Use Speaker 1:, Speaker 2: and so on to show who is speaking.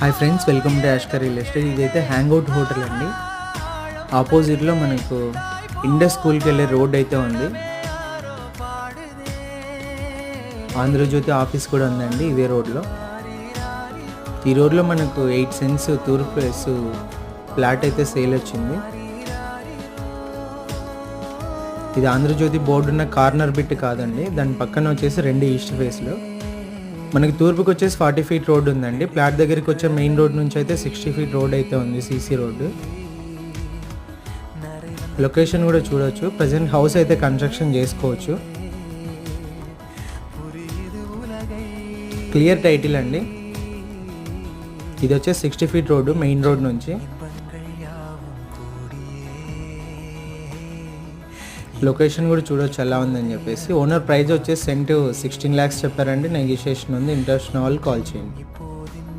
Speaker 1: Hi friends welcome to Yashkar real estate. ఇదైతే hang out hotel అండి. ఆపోజిట్లో మనకు ఇండస్ స్కూల్కి వెళ్ళే రోడ్ అయితే ఉంది. ఆంధ్రజ్యోతి ఆఫీస్ కూడా ఉందండి ఇదే రోడ్లో. ఈ రోడ్లో మనకు ఎయిట్ సెన్స్ తూర్పు ప్లేస్ ఫ్లాట్ అయితే సేల్ వచ్చింది. ఇది ఆంధ్రజ్యోతి బోర్డు ఉన్న కార్నర్ బిట్ కాదండి. దాని పక్కన వచ్చేసి రెండు ఈస్ట్ ఫేస్లో. మనకి తూర్పుకి వచ్చేసి ఫార్టీ ఫీట్ రోడ్ ఉందండి. ప్లాట్ దగ్గరికి వచ్చే మెయిన్ రోడ్ నుంచి అయితే సిక్స్టీ ఫీట్ రోడ్ అయితే ఉంది సీసీ రోడ్డు. లొకేషన్ కూడా చూడొచ్చు. ప్రజెంట్ హౌస్ అయితే కన్స్ట్రక్షన్ చేసుకోవచ్చు. క్లియర్ టైటిల్ అండి. ఇది వచ్చేసి sixty feet road main road నుంచి. లొకేషన్ కూడా చూడొచ్చు ఎలా ఉందని చెప్పేసి. ఓనర్ ప్రైస్ వచ్చేసి సెంటు సిక్స్టీన్ ల్యాక్స్ చెప్పారండి. నెగోషియేషన్ ఉంది. ఇంట్రెస్ట్ ఉన్న వాళ్ళు కాల్ చేయండి.